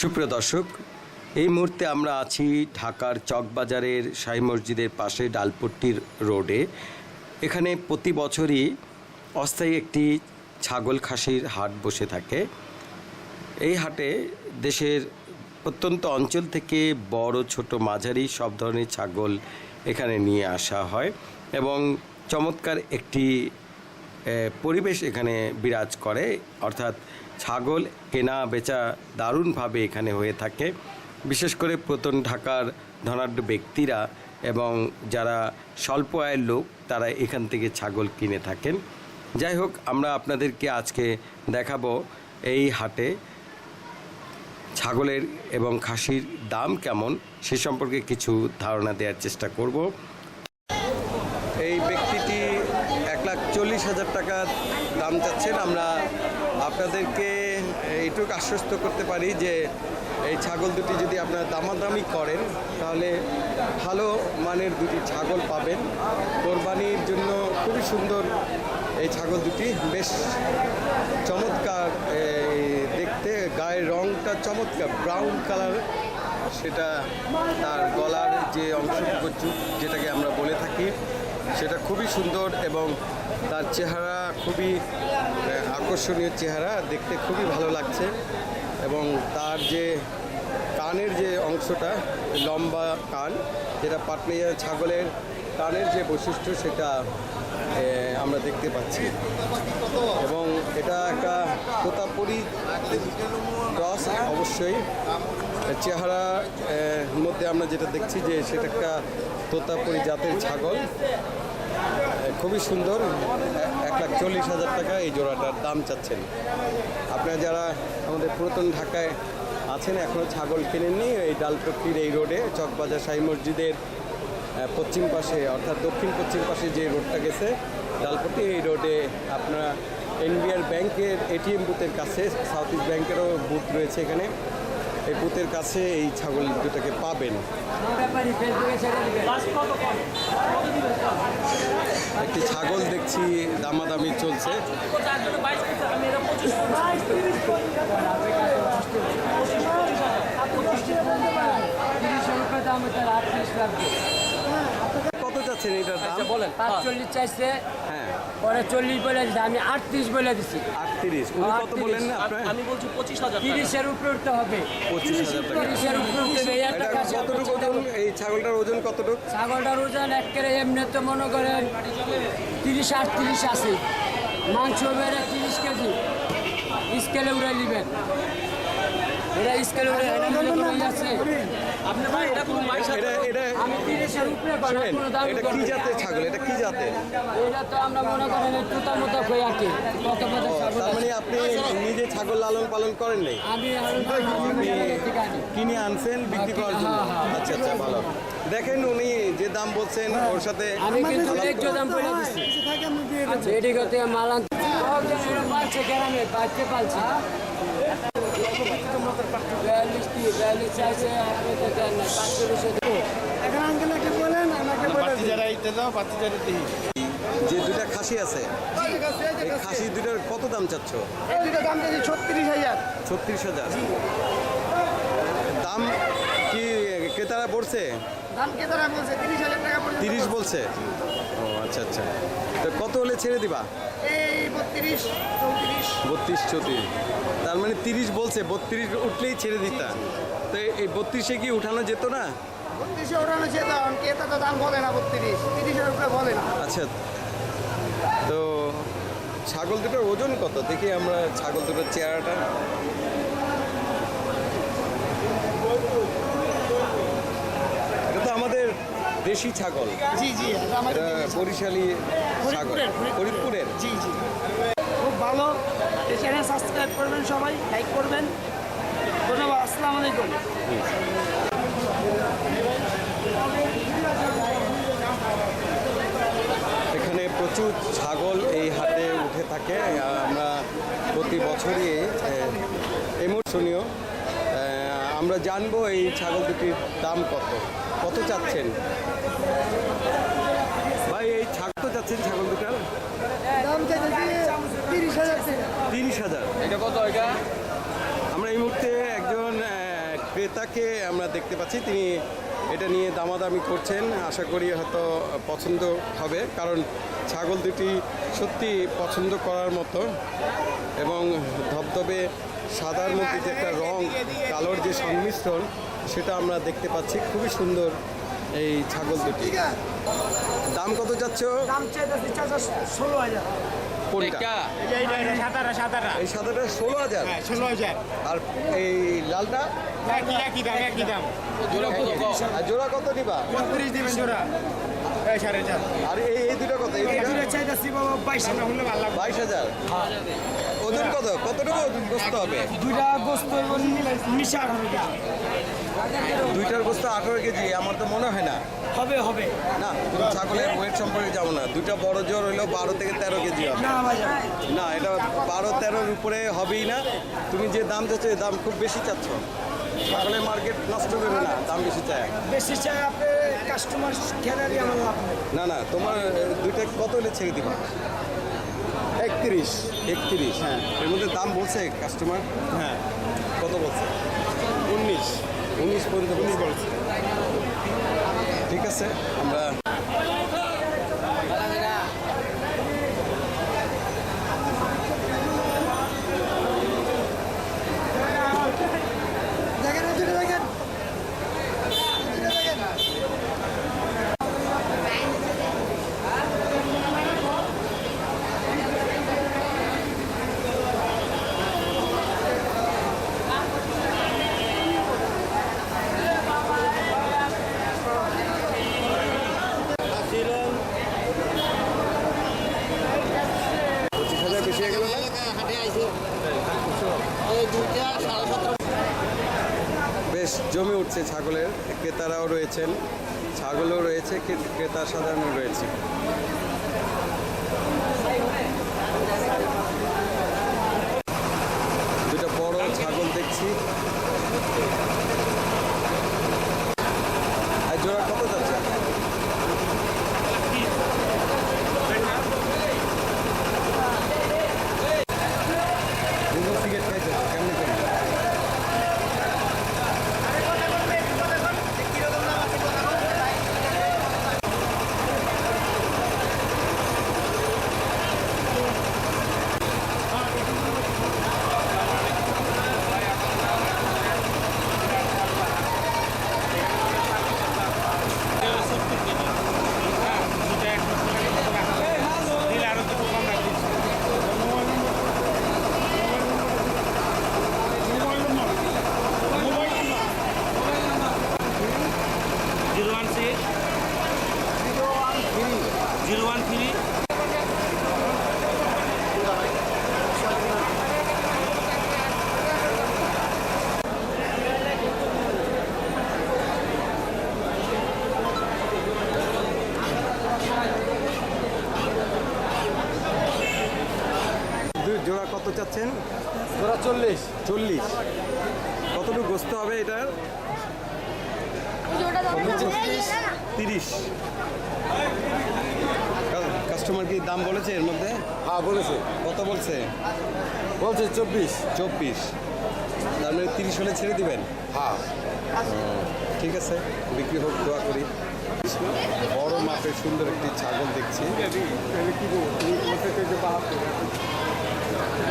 সুপ্রিয় দর্শক, এই মুহূর্তে আমরা আছি ঢাকার চকবাজারের শাহী মসজিদের পাশে ডালপট্টির রোডে। এখানে প্রতি বছরই অস্থায়ী একটি ছাগল খাসির হাট বসে থাকে। এই হাটে দেশের প্রত্যন্ত অঞ্চল থেকে বড়, ছোট, মাঝারি সব ধরনের ছাগল এখানে নিয়ে আসা হয় এবং চমৎকার একটি পরিবেশ এখানে বিরাজ করে। অর্থাৎ ছাগল কেনা বেচা দারুণভাবে এখানে হয়ে থাকে। বিশেষ করে প্রতন ঢাকার ধনাঢ্য ব্যক্তিরা এবং যারা স্বল্প আয়ের লোক, তারা এখান থেকে ছাগল কিনে থাকেন। যাই হোক, আমরা আপনাদেরকে আজকে দেখাবো এই হাটে ছাগলের এবং খাসির দাম কেমন, সে সম্পর্কে কিছু ধারণা দেওয়ার চেষ্টা করব। এই ব্যক্তিটি এক লাখ চল্লিশ হাজার টাকা দাম চাচ্ছেন। আমরা আপনাদেরকে এইটুকু আশ্বস্ত করতে পারি যে এই ছাগল দুটি যদি আপনারা দামাদামি করেন, তাহলে ভালো মানের দুটি ছাগল পাবেন। কোরবানির জন্য খুবই সুন্দর এই ছাগল দুটি, বেশ চমৎকার দেখতে গায়ের রংটা চমৎকার ব্রাউন কালার সেটা তার গলার যে অংশ যেটাকে আমরা বলে থাকি, সেটা খুবই সুন্দর এবং তার চেহারা খুবই আকর্ষণীয় চেহারা, দেখতে খুবই ভালো লাগছে। এবং তার যে কানের যে অংশটা, লম্বা কান, যেটা পাটনিয়া ছাগলের কানের যে বৈশিষ্ট্য, সেটা আমরা দেখতে পাচ্ছি। এবং এটা একটা তোতাপুরি ক্রস অবশ্যই। চেহারা মধ্যে আমরা যেটা দেখছি যে সেটা একটা তোতাপুরি জাতের ছাগল। খুবই সুন্দর। এক লাখ চল্লিশ হাজার টাকা এই জোড়াটার দাম চাচ্ছেন। আপনারা যারা আমাদের পুরাতন ঢাকায় আছেন এখনও ছাগল কিনেননি, এই ডালপট্টির এই রোডে, চকবাজার সাই মসজিদের পশ্চিম পাশে, অর্থাৎ দক্ষিণ পশ্চিম পাশে যে রোডটা গেছে, ডালপট্টি, এই রোডে আপনারা এনবিআর ব্যাংকের এটিএম বুথের কাছে, সাউথ ইস্ট ব্যাংকেরও বুথ রয়েছে এখানে। এই পুতের কাছে এই ছাগল দুটাকে পাবেন একটি ছাগল দেখছি দামাদামি চলছে যাচ্ছেন এটার দাম বলেন। পাঁচচল্লিশ চাইছে হ্যাঁ। পরে চল্লিশ বলে দিচ্ছে আমি আটত্রিশ বলে দিছি। আটত্রিশ। উনি কত বলেন না আপনার? আমি বলছি পঁচিশ হাজার তিরিশের উপরে উঠতে হবে। পঁচিশ হাজার তিরিশের উপরে উঠতে হবে কতটুকু ওজন? এই ছাগলটার ওজন কতটুকু? ছাগলটার ওজন একেবারে এমনি তো মনে করেন তিরিশ আটত্রিশ আছে। মাংস বেড়ে তিরিশ কেজি। স্কেলে উড়ে নেবেন এটা স্কেলে উড়ে ই আছে। এটা এটা এটা কি ছাগল? এটা কি জাতের? এটা তো আমরা মনে করেন এই মতো কই আর কি কত কত ছাগল তার মানে আপনি নিজে ছাগল লালন পালন করেন নাই? আমি আমি কিনে আনছেন বিক্রি করার জন্য? আচ্ছা আচ্ছা ভালো। দেখেন উনি যে দাম বলছেন ওর সাথে আমি কিন্তু ন্যায্য দাম বলে দিচ্ছি। আচ্ছা এটি করতে মাল আনতে পালছে গ্রামে বাড়তে পালছে। যে দুটা খাসি আছে খাসি দুটার কত দাম চাচ্ছ ছত্রিশ হাজার। ছত্রিশ হাজার। দাম ক্রেতারা পড়ছে? দাম কে তারা বলছে তিরিশ হাজার টাকা পর্যন্ত তিরিশ বলছে? ও আচ্ছা আচ্ছা। তো কত হলে ছেড়ে দিবা? এই বত্রিশ চৌত্রিশ। বত্রিশ চৌত্রিশ। তার মানে তিরিশ বলছে বত্রিশ উঠলেই ছেড়ে দিতা। তো এই- বত্রিশে কি উঠানো যেত না? বত্রিশে ওঠানো দাম তো দাম বলে না বত্রিশ। তিরিশের উপরে বলে না। আচ্ছা। তো ছাগল দুটোর ওজন কত? দেখি আমরা ছাগল দুটোর চেহারাটা এটা তো আমাদের দেশি ছাগল? জি জি। বরিশালী ছাগল। ফরিদপুরের, জি জি। খুব ভালো। চ্যানেল সাবস্ক্রাইব করবেন সবাই লাইক করবেন। ধন্যবাদ আসসালামু আলাইকুম। এখানে প্রচুর ছাগল এই হাটে উঠে থাকে। আমরা প্রতি বছরই ইমোশনীয় আমরা জানব এই ছাগল দুটির দাম কত। কত চাচ্ছেন? ভাই এই ছাগল তো চাচ্ছেন ছাগল দুটার? দাম তিরিশ হাজার তিরিশ হাজার। এটা কত এটা? আমরা এই মুহূর্তে একজন ক্রেতাকে আমরা দেখতে পাচ্ছি। তিনি এটা নিয়ে দামাদামি করছেন। আশা করি হয়তো পছন্দ হবে কারণ ছাগল দুটি সত্যি পছন্দ করার মতো এবং ধবধবে সাদার মধ্যে যে একটা রং কালোর যে সংমিশ্রণ সেটা আমরা দেখতে পাচ্ছি। খুবই সুন্দর এই ছাগল দুটি। দাম কত যাচ্ছ ষোলো হাজার। এই সাদাটা ষোলো হাজার? হ্যাঁ ষোলো হাজার। আর এই লালটা? জোড়া কত নিবা? পঁয়ত্রিশ দিবেন জোড়া। এই সাড়ে চার। আর এই এই দুটো কত? এই দুটো? চাইতেছি বাবা বাইশ হাজার হলে ভালো লাগবে। বাইশ হাজার? ওজন কত? কতটুকু গোস্ত হবে? দুইটা গোস্ত মিশা আঠারো কেজি। দুইটার গোস্ত আঠারো কেজি আমার তো মনে হয় না। হবে হবে। না তুমি ছাগলের ওয়েট সম্পর্কে যাব না। দুইটা বড় জোর হইলেও বারো থেকে তেরো কেজি হবে। না এটা বারো তেরোর উপরে হবেই না। তুমি যে দাম চাচ্ছ দাম খুব বেশি চাচ্ছ। ছাগলের মার্কেট নষ্ট করবে না দাম বেশি চায়। বেশি চাই আপনি কাস্টমার খেলারই আমার লাভ নেই। না না তোমার দুইটা কত হলে ছেড়ে দিবা? একত্রিশ। একত্রিশ? হ্যাঁ। এর মধ্যে দাম বলছে কাস্টমার হ্যাঁ। কত বলছে? উনিশ। উনিশ পর্যন্ত উনিশ বলছে। ঠিক আছে আমরা দেখেন দুটো দেখেন পঁচিশ হাজার বেশি হয়ে গেল না বেশ জমি উঠছে ছাগলের। ক্রেতারাও রয়েছেন। ছাগলও রয়েছে ক্রেতা সাধারণ রয়েছে দুটো বড় ছাগল দেখছি আর জোড়া কত যাচ্ছে দুটো সিগারেট খাইছে কেমন করি দিলে আরও কিছু কম রাখি zero one six zero one three. জোড়া কত চাচ্ছেন? জোড়া চল্লিশ। চল্লিশ। কতটুকু গোস্ত হবে এটার? তিরিশ। কাস্টমার কি দাম বলেছে এর মধ্যে? হ্যাঁ বলেছে। কত বলছে? বলছে চব্বিশ। চব্বিশ। তার মানে তিরিশ হলে ছেড়ে দিবেন? হ্যাঁ। ঠিক আছে বিক্রি হোক দোয়া করি। বড় মাপের সুন্দর একটি ছাগল দেখছি।